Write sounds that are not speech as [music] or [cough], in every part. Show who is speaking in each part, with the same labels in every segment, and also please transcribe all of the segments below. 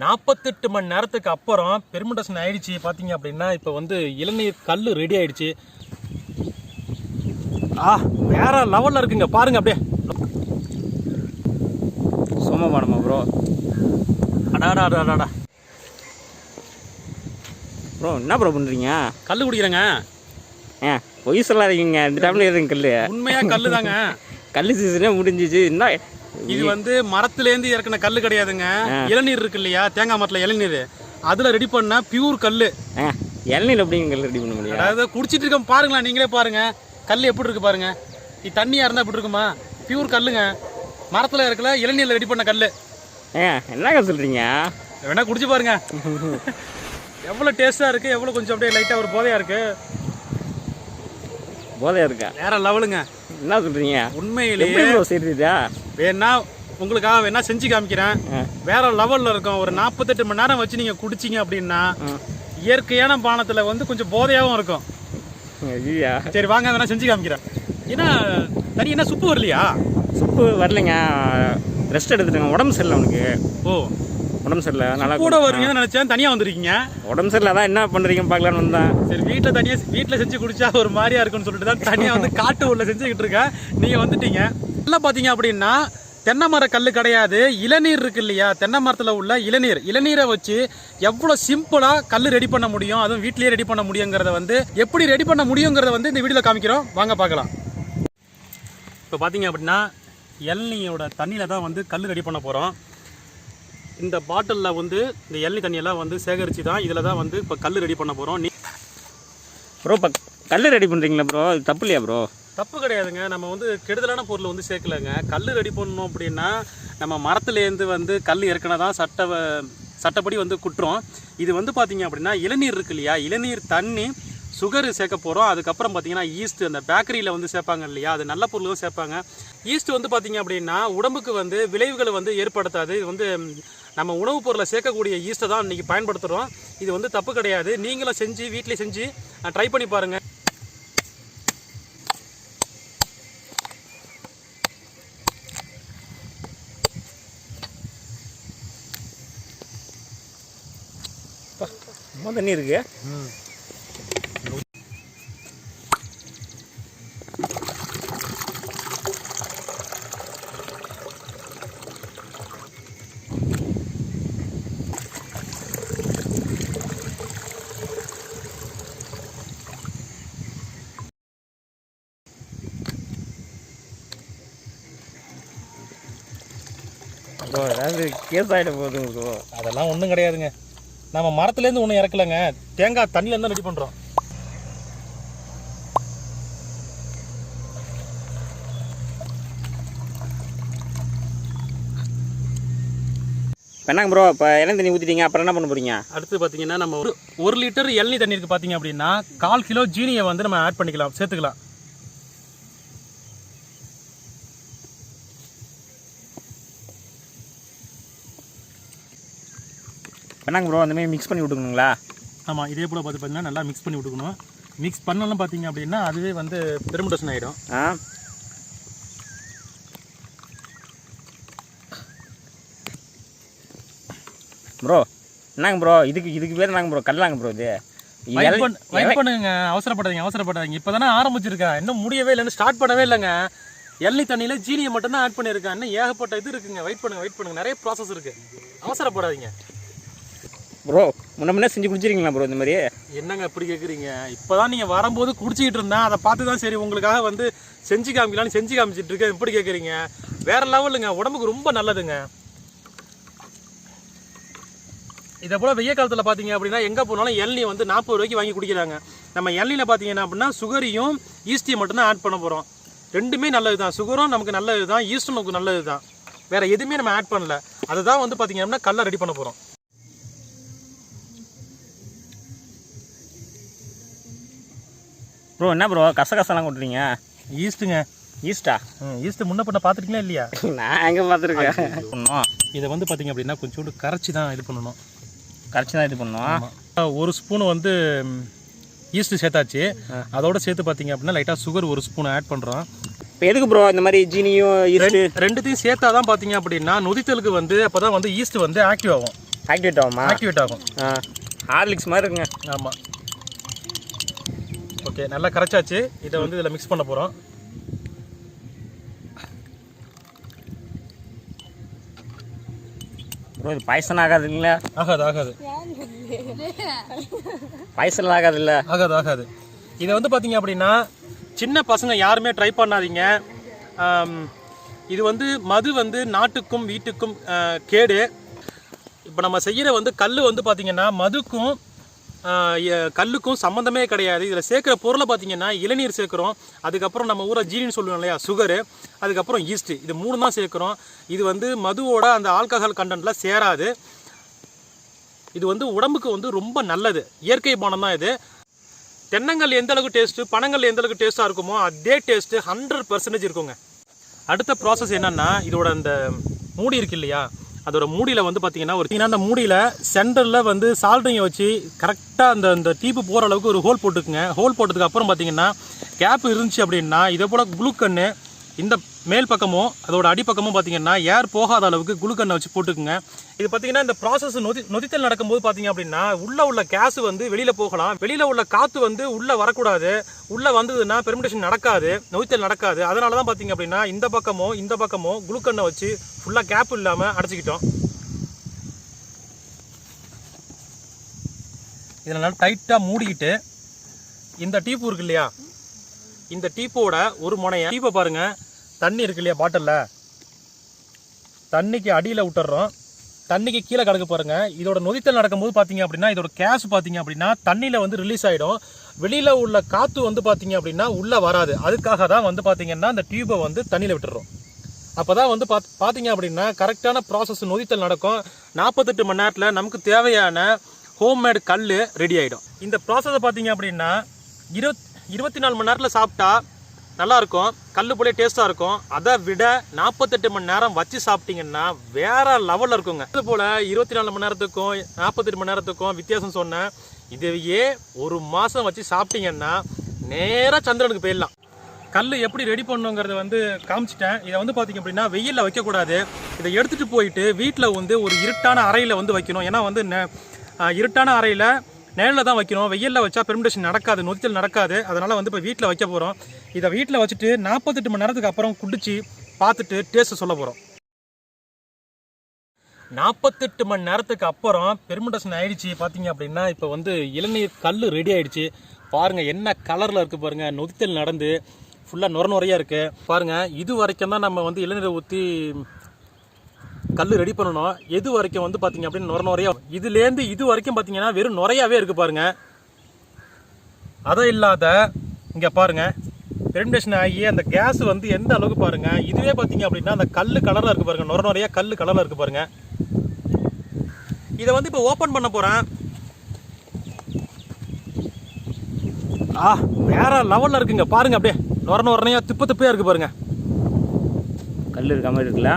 Speaker 1: நாற்பத்தெட்டு மணி நேரத்துக்கு அப்புறம் பெர்மெண்டேஷன் ஆயிடுச்சு. பார்த்தீங்க அப்படின்னா இப்போ வந்து இளநீர் கல் ரெடி ஆயிடுச்சு. ஆ வேற லெவலில் இருக்குங்க. பாருங்க அப்படியே.
Speaker 2: சோமபானமா ப்ரோ
Speaker 1: அடாடா அடாடா
Speaker 2: ப்ரோ என்ன ப்ரோ பண்ணுறீங்க
Speaker 1: கல் குடிக்கிறேங்க.
Speaker 2: ஏ பொய் சொல்லாதீங்க. இந்த டைமில் எதுவும் கல்
Speaker 1: உண்மையா கல் தாங்க
Speaker 2: கல் சீசனே முடிஞ்சிச்சு. என்ன
Speaker 1: இது வந்து மரத்துலேருந்து இறக்குன கல் கிடையாதுங்க. இளநீர் இருக்கு இல்லையா தேங்காய் மரத்தில் இளநீர். அதில் ரெடி பண்ண பியூர் கல்
Speaker 2: இளநீர் எப்படிங்க கல் ரெடி பண்ண முடியும்?
Speaker 1: அதாவது குடிச்சிட்டு இருக்க பாருங்களேன் நீங்களே பாருங்க. கல் எப்படி இருக்கு பாருங்க. இது தண்ணியாக இருந்தால் எப்படி இருக்குமா? பியூர் கல்லுங்க. மரத்தில் இருக்கல இளநீரில் ரெடி பண்ண கல்
Speaker 2: என்னங்க சொல்கிறீங்க
Speaker 1: வேணா குடிச்சு பாருங்க. [laughs] எவ்வளோ டேஸ்ட்டாக இருக்குது எவ்வளோ கொஞ்சம் அப்படியே லைட்டாக ஒரு போதையாக இருக்குது
Speaker 2: போதையா இருக்கா?
Speaker 1: வேற லெவலுங்க
Speaker 2: என்ன சொல்கிறீங்க
Speaker 1: உண்மையிலேயே
Speaker 2: செய்றீதா
Speaker 1: வேணா உங்களுக்காக வேணா செஞ்சு காமிக்கிறேன். வேற லெவல்ல இருக்கும். ஒரு நாற்பத்தெட்டு மணி நேரம் வச்சு நீங்க குடிச்சீங்க அப்படின்னா இயற்கையான பானத்துல வந்து கொஞ்சம் போதையாவும் இருக்கும். சரி வாங்க வேணா செஞ்சு காமிக்கிறேன். ஏன்னா தனி என்ன சுப்பு வரலையா?
Speaker 2: சுப்பு வரலைங்க. ரெஸ்ட் எடுத்துட்டுங்க. உடம்பு சரியில்லை உனக்கு
Speaker 1: ஓ.
Speaker 2: உடம்பு சரியில்லை. நல்லா
Speaker 1: கூட வருவீங்கன்னு நினைச்சேன். தனியா வந்திருக்கீங்க.
Speaker 2: உடம்பு சரியில்லை. அதான் என்ன பண்ணுறீங்க பார்க்கலான்னு வந்தேன்.
Speaker 1: சரி வீட்டில் தனியா வீட்டில் செஞ்சு குடிச்சா ஒரு மாதிரியா இருக்கும்னு சொல்லிட்டு தான் தனியா வந்து காட்டு உள்ள செஞ்சுக்கிட்டு இருக்கேன். நீங்க வந்துட்டீங்க. எல்லாம் பாத்தீங்க அப்படின்னா தென்னை மர கல் கிடையாது. இளநீர் இருக்கு இல்லையா? தென்னை மரத்தில் உள்ள இளநீர். இளநீரை வச்சு எவ்வளோ சிம்பிளாக கல் ரெடி பண்ண முடியும்? அதுவும் வீட்லயே ரெடி பண்ண முடியுங்கிறத வந்து எப்படி ரெடி பண்ண முடியுங்கிறத வந்து இந்த வீடியோவில் காமிக்கிறோம். வாங்க பார்க்கலாம். இப்போ பார்த்தீங்க அப்படின்னா இளநியோட தண்ணியில் தான் வந்து கல் ரெடி பண்ண போகிறோம் இந்த பாட்டிலில் வந்து இந்த இளநீ தண்ணியெல்லாம் வந்து சேகரித்து தான் இதில் தான் வந்து இப்போ கல் ரெடி பண்ண போகிறோம்
Speaker 2: ப்ரோ இப்போ கல் ரெடி பண்ணுறீங்களா ப்ரோ தப்பு இல்லையா ப்ரோ
Speaker 1: தப்பு கிடையாதுங்க. நம்ம வந்து கெடுதலான பொருள் வந்து சேர்க்கலங்க. கல் ரெடி பண்ணணும் அப்படின்னா நம்ம மரத்துலேருந்து வந்து கல் இறக்குனா தான் சட்ட சட்டப்படி வந்து குற்றம் இது வந்து பார்த்தீங்க அப்படின்னா இளநீர் இருக்கு இல்லையா? இளநீர் தண்ணி சுகர் சேர்க்க போகிறோம் அதுக்கப்புறம் பார்த்தீங்கன்னா ஈஸ்ட் அந்த பேக்கரியில் வந்து சேர்ப்பாங்க இல்லையா? அது நல்ல பொருளும் சேர்ப்பாங்க. ஈஸ்ட் வந்து பார்த்தீங்க அப்படின்னா உடம்புக்கு வந்து விளைவுகளை வந்து ஏற்படுத்தாது. இது வந்து நம்ம உணவுப் பொருளை சேர்க்கக்கூடிய ஈஸ்ட்டை தான் இன்றைக்கி பயன்படுத்துகிறோம் இது வந்து தப்பு கிடையாது. நீங்களும் செஞ்சு வீட்டிலே செஞ்சு ட்ரை பண்ணி பாருங்கள்
Speaker 2: ரொம்ப தண்ணி இருக்கு ப்ரோ ஏதாவது கேஸ் ஆகிட போகுது ப்ரோ.
Speaker 1: அதெல்லாம் ஒன்றும் கிடையாதுங்க. நம்ம மரத்துலேருந்து ஒன்றும் இறக்கலைங்க. தேங்காய் தண்ணியிலேருந்து ரெடி பண்ணுறோம்
Speaker 2: என்னங்க ப்ரோ? இப்போ இளம் தண்ணி ஊற்றிட்டீங்க அப்புறம் என்ன பண்ண போகிறீங்க
Speaker 1: அடுத்து பார்த்தீங்கன்னா நம்ம ஒரு ஒரு லிட்டர் இளநீ தண்ணீருக்கு பார்த்தீங்க அப்படின்னா கால் கிலோ ஜீனியை வந்து நம்ம ஆட் பண்ணிக்கலாம் சேர்த்துக்கலாம்.
Speaker 2: என்னங்க ப்ரோ அந்த மாதிரி மிக்ஸ் பண்ணி விட்டுக்கணுங்களா?
Speaker 1: ஆமாம் இதே போல் பார்த்து பார்த்தீங்கன்னா நல்லா மிக்ஸ் பண்ணி விட்டுக்கணும். மிக்ஸ் பண்ணலாம் பார்த்தீங்க அப்படின்னா அதுவே வந்து பெருமிடேஷன் ஆகிடும்
Speaker 2: ஆ? ப்ரோ என்னங்க ப்ரோ இதுக்கு இதுக்கு பேர் என்னங்க ப்ரோ கல்லாங்க ப்ரோ இது.
Speaker 1: வெயிட் பண்ணுங்க அவசரப்படாதீங்க அவசரப்படாதீங்க. இப்போ தானே ஆரம்பிச்சிருக்கேன் இன்னும் முடியவே இல்லைன்னு ஸ்டார்ட் பண்ணவே இல்லைங்க. எண்ணெய் தண்ணியில் ஜீனியை மட்டும் தான் ஆட் பண்ணியிருக்கேன் இன்னும் ஏகப்பட்ட இது இருக்குங்க. வெயிட் பண்ணுங்க வெயிட் பண்ணுங்க. நிறைய ப்ராசஸ் இருக்கு. அவசரப்படாதீங்க.
Speaker 2: ப்ரோ முன்ன முன்னே செஞ்சு குடிச்சிருக்கீங்களா ப்ரோ இந்த மாதிரி
Speaker 1: என்னங்க இப்படி கேட்குறீங்க இப்போ தான் நீங்கள் வரும்போது குடிச்சிக்கிட்டு இருந்தேன். அதை பார்த்து தான் சரி உங்களுக்காக வந்து செஞ்சு காமிக்கலாம்னு செஞ்சு காமிச்சிட்டு இருக்கேன். இப்படி கேட்குறீங்க வேற லெவலுங்க உடம்புக்கு ரொம்ப நல்லதுங்க. இதை போல் வெய்ய காலத்தில் பார்த்தீங்க அப்படின்னா எங்கே போனாலும் எண்ணெய் வந்து நாற்பது ரூபாய்க்கு வாங்கி குடிக்கிறாங்க. நம்ம எண்ணெயில் பார்த்தீங்கன்னா அப்படின்னா சுகரையும் ஈஸ்டியும் மட்டும்தான் ஆட் பண்ண போகிறோம் ரெண்டுமே நல்லது தான் சுகரும் நமக்கு நல்லது தான் ஈஸ்டும் நமக்கு நல்லது தான் வேறு எதுவுமே நம்ம ஆட் பண்ணல. அதுதான் வந்து பார்த்தீங்க அப்படின்னா கல்லை ரெடி பண்ண போகிறோம்
Speaker 2: ப்ரோ என்ன ப்ரோ கசகசலாம் கொட்டுறீங்க?
Speaker 1: ஈஸ்ட்டுங்க
Speaker 2: ஈஸ்டா
Speaker 1: ஈஸ்ட் முன்ன பண்ண பார்த்துருக்கீங்களா இல்லையா? [laughs]
Speaker 2: நான் எங்கே பார்த்துருக்கேன்? பண்ணோம்
Speaker 1: இதை வந்து பார்த்தீங்க அப்படின்னா கொஞ்சோண்டு கரைச்சி தான் இது பண்ணணும்.
Speaker 2: கரைச்சி தான் இது பண்ணோம்
Speaker 1: ஒரு ஸ்பூன் வந்து ஈஸ்ட் சேர்த்தாச்சு. அதோட சேர்த்து பார்த்தீங்க அப்படின்னா லைட்டாக சுகர் ஒரு ஸ்பூன் ஆட் பண்ணுறோம்
Speaker 2: இப்போ எதுக்கு ப்ரோ இந்த மாதிரி ஜீனியும் ஈஸ்ட்டு
Speaker 1: ரெண்டுத்தையும் சேர்த்தா தான் பார்த்தீங்க அப்படின்னா நொதித்தலுக்கு வந்து அப்போ தான் வந்து ஈஸ்ட் வந்து ஆக்டிவ் ஆகும்.
Speaker 2: ஆக்டிவேட் ஆகுமா?
Speaker 1: ஆக்டிவேட் ஆகும்.
Speaker 2: ஹார்லிக்ஸ் மாதிரி இருக்குங்க.
Speaker 1: ஆமாம் ஓகே நல்லா கரைச்சாச்சு. இதை வந்து இதில் மிக்ஸ் பண்ண போகிறோம்
Speaker 2: ப்ரோ இது பாய்சன் ஆகாதுங்களா?
Speaker 1: ஆகாது ஆகாது.
Speaker 2: பாய்சன் ஆகாதுல்ல?
Speaker 1: ஆகாது ஆகாது. இதை வந்து பார்த்தீங்க அப்படின்னா சின்ன பசங்க யாருமே ட்ரை பண்ணாதீங்க. இது வந்து மது வந்து நாட்டுக்கும் வீட்டுக்கும் கேடு. இப்போ நம்ம செய்கிற வந்து கல் வந்து பார்த்தீங்கன்னா மதுக்கும் கல்லுக்கும் சம்மந்தமே கிடையாது. இதில் சேர்க்குற பொருளை பார்த்தீங்கன்னா இளநீர் சேர்க்குறோம். அதுக்கப்புறம் நம்ம ஊரை ஜீனின்னு சொல்லுவோம் இல்லையா? சுகரு. அதுக்கப்புறம் ஈஸ்ட்டு இது மூணு தான் சேர்க்குறோம். இது வந்து மதுவோட அந்த ஆல்கஹால் கண்டென்ட்டில் சேராது. இது வந்து உடம்புக்கு வந்து ரொம்ப நல்லது. இயற்கை பானம் தான் இது. தென்னங்கல் எந்த அளவுக்கு டேஸ்ட்டு பனங்கல் எந்த அளவுக்கு டேஸ்ட்டாக இருக்குமோ அதே டேஸ்ட்டு ஹண்ட்ரட் பர்சன்டேஜ் இருக்குங்க. அடுத்த ப்ராசஸ் என்னென்னா இதோட அந்த மூடி இருக்கு இல்லையா? அதோட மூடியில் வந்து பார்த்தீங்கன்னா ஒரு அந்த மூடியில் சென்டரில் வந்து சால்ட்ரிங்கை வச்சு கரெக்டாக அந்த அந்த டீப்பு போகிற அளவுக்கு ஒரு ஹோல் போட்டுக்குங்க. ஹோல் போட்டதுக்கு அப்புறம் பார்த்தீங்கன்னா கேப் இருந்துச்சு அப்படின்னா இதை போல் குளுக்கன்னு இந்த மேல் பக்கமும் அதோட அடிப்பக்கமும் பார்த்தீங்கன்னா ஏர் போகாத அளவுக்கு குளுக்கண்ணை வச்சு போட்டுக்குங்க. இது பார்த்தீங்கன்னா இந்த ப்ராசஸ் நொதி நொதித்தல் நடக்கும்போது பார்த்தீங்க அப்படின்னா உள்ளே உள்ள கேஸ் வந்து வெளியில் போகலாம். வெளியில் உள்ள காற்று வந்து உள்ளே வரக்கூடாது. உள்ளே வந்ததுன்னா பெர்மிடேஷன் நடக்காது நோய்த்தல் நடக்காது. அதனால தான் பார்த்தீங்க அப்படின்னா இந்த பக்கமும் இந்த பக்கமும் குளுக்கண்ணை வச்சு ஃபுல்லாக கேப் இல்லாமல் அடைச்சிக்கிட்டோம். இதனால் டைட்டாக மூடிக்கிட்டு இந்த டீப்பு இருக்கு இல்லையா? இந்த டீப்போட ஒரு முனைய டீப்பை பாருங்கள் தண்ணி இருக்கு இல்லையா பாட்டிலில் தண்ணிக்கு அடியில் விட்டுறோம் தண்ணிக்கு கீழே கிடக்கு பாருங்கள் இதோட நொதித்தல் நடக்கும்போது பார்த்தீங்க அப்படின்னா இதோட கேஸ் பார்த்தீங்க அப்படின்னா தண்ணியில் வந்து ரிலீஸ் ஆகிடும் வெளியில் உள்ள காற்று வந்து பார்த்தீங்க அப்படின்னா உள்ளே வராது. அதுக்காக தான் வந்து பார்த்தீங்கன்னா அந்த டியூபை வந்து தண்ணியில் விட்டுறோம். அப்போ தான் வந்து பாத் பார்த்தீங்க அப்படின்னா கரெக்டான ப்ராசஸ் நொதித்தல் நடக்கும். நாற்பத்தெட்டு மணி நேரத்தில் நமக்கு தேவையான ஹோம்மேடு கல் ரெடி ஆகிடும் இந்த ப்ராசஸை பார்த்தீங்க அப்படின்னா இருபத் இருபத்தி நாலு மணி நேரத்தில் சாப்பிட்டா நல்லாயிருக்கும் கல் போலே டேஸ்ட்டாக இருக்கும். அதை விட நாற்பத்தெட்டு மணி நேரம் வச்சு சாப்பிட்டீங்கன்னா வேற லெவலில் இருக்குங்க. அது போல் இருபத்தி நாலு மணி நேரத்துக்கும் நாற்பத்தெட்டு மணி நேரத்துக்கும் வித்தியாசம் சொன்னேன். இதையே ஒரு மாதம் வச்சு சாப்பிட்டீங்கன்னா நேராக சந்திரனுக்கு போயிடலாம். கல் எப்படி ரெடி பண்ணுங்கிறத வந்து காமிச்சிட்டேன். இதை வந்து பார்த்தீங்க அப்படின்னா வெயிலில் வைக்கக்கூடாது இதை எடுத்துகிட்டு போயிட்டு வீட்டில் வந்து ஒரு இருட்டான அறையில் வந்து வைக்கணும். ஏன்னா வந்து நெ- இருட்டான அறையில் நிழலில் தான் வைக்கணும். வெயிலில் வச்சா பெர்மிடேஷன் நடக்காது நொதித்தல் நடக்காது. அதனால் வந்து இப்போ வீட்டில் வைக்க போகிறோம் இதை வீட்டில் வச்சுட்டு நாற்பத்தெட்டு மணி நேரத்துக்கு அப்புறம் குடிச்சு பார்த்துட்டு டேஸ்ட்டு சொல்ல போகிறோம் நாற்பத்தெட்டு மணி நேரத்துக்கு அப்புறம் பெர்மிடேஷன் ஆயிடுச்சு. பார்த்தீங்க அப்படின்னா இப்போ வந்து இளநீர் கல் ரெடி ஆயிடுச்சு. பாருங்கள் என்ன கலரில் இருக்குது பாருங்கள் நொதித்தல் நடந்து ஃபுல்லாக நுர நுறையாக இருக்குது பாருங்கள் இது வரைக்கும் தான் நம்ம வந்து இளநீரை ஊற்றி கல் ரெடி பண்ணணும். எது வரைக்கும் வந்து பார்த்தீங்க அப்படின்னு நுர நுறையா இதுலேருந்து இது வரைக்கும் பார்த்தீங்கன்னா வெறும் நுறையாவே இருக்குது பாருங்கள் அதை இல்லாத இங்கே பாருங்கள் பெர்மிடேஷன் ஆகி அந்த கேஸ் வந்து எந்த அளவுக்கு பாருங்கள் இதுவே பார்த்தீங்க அப்படின்னா அந்த கல் கலரில் இருக்குது பாருங்கள் நுர நுறையா கல் கலரில் இருக்குது பாருங்கள் இதை வந்து இப்போ ஓப்பன் பண்ண போகிறேன் ஆ வேற லெவலில் இருக்குங்க. பாருங்க அப்படியே. நுர நுரணையா திப்பு திப்பையா இருக்கு பாருங்க.
Speaker 2: கல் இருக்க மாதிரி இருக்குல்ல?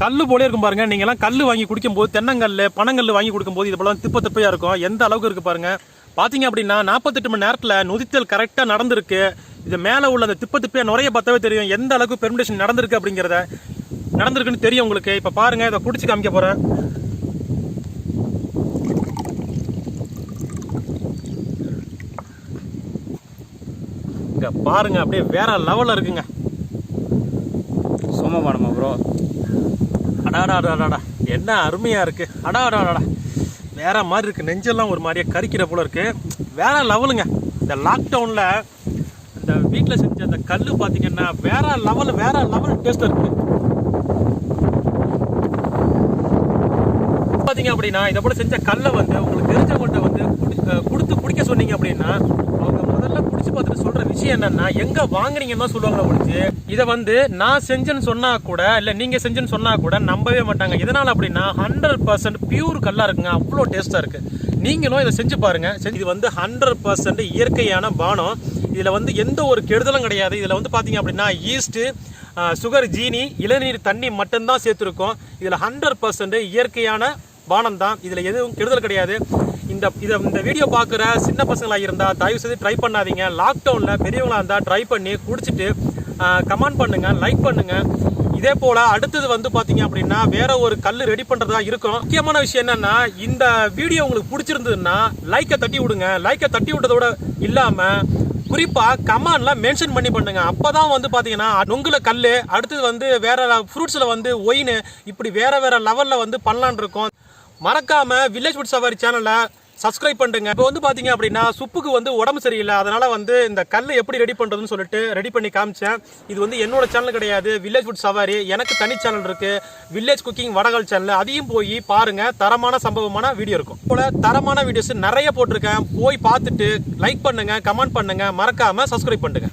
Speaker 1: கல் போலே இருக்கும் பாருங்க. நீங்க எல்லாம் கல் வாங்கி குடிக்கும்போது தென்னங்கல்ல பனங்கல் வாங்கி கொடுக்கும்போது இது போல திப்ப திப்பையா இருக்கும். எந்த அளவுக்கு இருக்கு பாருங்க. பாத்தீங்க அப்படின்னா நாற்பத்தெட்டு மணி நேரத்துல நொதித்தல் கரெக்டா நடந்திருக்கு. இது மேல உள்ள அந்த திப்ப திப்பையா நுரைய பார்த்தாவே தெரியும். எந்த அளவுக்கு பெர்மிடேஷன் நடந்திருக்கு அப்படிங்கறத. நடந்திருக்குன்னு தெரியும் உங்களுக்கு. இப்ப பாருங்க இதை குடிச்சு காமிக்க போறேன். பாருங்கள் பாருங்க அப்படியே வேற லெவல்ல இருக்குங்க.
Speaker 2: சோமபானமா ப்ரோ
Speaker 1: அடாடாடாடாடா என்ன அருமையா இருக்கு. அடாடாடாடா. வேற மாதிரி இருக்கு. நெஞ்செல்லாம் ஒரு மாதிரியே கரிக்கிற போல இருக்கு. வேற லெவலுங்க இந்த லாக்டவுன்ல இந்த வீட்டில் செஞ்ச அந்த கல் பார்த்தீங்கன்னா வேற லெவல் வேற லெவல் டேஸ்ட் இருக்கு. பார்த்தீங்க அப்படின்னா இதை போல செஞ்ச கல்லை வந்து உங்களுக்கு தெரிஞ்சவங்கள்ட்ட வந்து கொடுத்து குடிக்க சொன்னீங்க அப்படின்னா அவங்க முதல்ல குடிச்சு பார்த்துட்டு சொல்ற விஷயம் என்னன்னா எங்க வாங்குனீங்கன்னு தான் சொல்லுவாங்க முடிச்சு இதை வந்து நான் செஞ்சேன்னு சொன்னா கூட இல்ல நீங்க செஞ்சேன்னு சொன்னா கூட நம்பவே மாட்டாங்க. இதனால அப்படின்னா ஹண்ட்ரட் பர்சன்ட் பியூர் கல்லா இருக்குங்க அவ்வளோ டேஸ்டா இருக்கு. நீங்களும் இதை செஞ்சு பாருங்க. இது வந்து ஹண்ட்ரட் பர்சன்ட் இயற்கையான பானம். இதுல வந்து எந்த ஒரு கெடுதலும் கிடையாது. இதுல வந்து பாத்தீங்க அப்படின்னா ஈஸ்ட்டு சுகர் ஜீனி இளநீர் தண்ணி மட்டும்தான் சேர்த்துருக்கோம். இதுல ஹண்ட்ரட் பர்சன்ட் இயற்கையான பானம் தான் இதுல எதுவும் கெடுதல் கிடையாது. இந்த இதை இந்த வீடியோ பார்க்குற சின்ன பசங்களாக இருந்தால் தயவு செய்து ட்ரை பண்ணாதீங்க. லாக்டவுனில் பெரியவங்களாக இருந்தால் ட்ரை பண்ணி குடிச்சிட்டு கமெண்ட் பண்ணுங்கள் லைக் பண்ணுங்கள் இதே போல் அடுத்தது வந்து பார்த்தீங்க அப்படின்னா வேற ஒரு கல் ரெடி பண்ணுறதா இருக்கும். முக்கியமான விஷயம் என்னென்னா இந்த வீடியோ உங்களுக்கு பிடிச்சிருந்ததுன்னா லைக்கை தட்டி விடுங்க. லைக்கை தட்டி விட்டதோட இல்லாமல் குறிப்பாக கமான்லாம் மென்ஷன் பண்ணி பண்ணுங்க. அப்பதான் வந்து பார்த்தீங்கன்னா நுங்குல கல் அடுத்தது வந்து வேற ஃப்ரூட்ஸில் வந்து ஒயின் இப்படி வேற வேற லெவலில் வந்து பண்ணலான் இருக்கோம். மறக்காமல் வில்லேஜ் ஃபுட் சவாரி சேனலை சப்ஸ்கிரைப் பண்ணுங்க. இப்போ வந்து பாத்தீங்க அப்படின்னா சுப்புக்கு வந்து உடம்பு சரியில்லை. அதனால வந்து இந்த கல்லை எப்படி ரெடி பண்றதுன்னு சொல்லிட்டு ரெடி பண்ணி காமிச்சேன். இது வந்து என்னோட சேனல் கிடையாது. வில்லேஜ் ஃபுட் சவாரி எனக்கு தனி சேனல் இருக்கு. வில்லேஜ் குக்கிங் வடகால் சேனல் அதையும் போய் பாருங்க. தரமான சம்பவமான வீடியோ இருக்கும். போல தரமான வீடியோஸ் நிறைய போட்டிருக்கேன். போய் பார்த்துட்டு லைக் பண்ணுங்க கமெண்ட் பண்ணுங்க. மறக்காம சப்ஸ்கிரைப் பண்ணுங்க.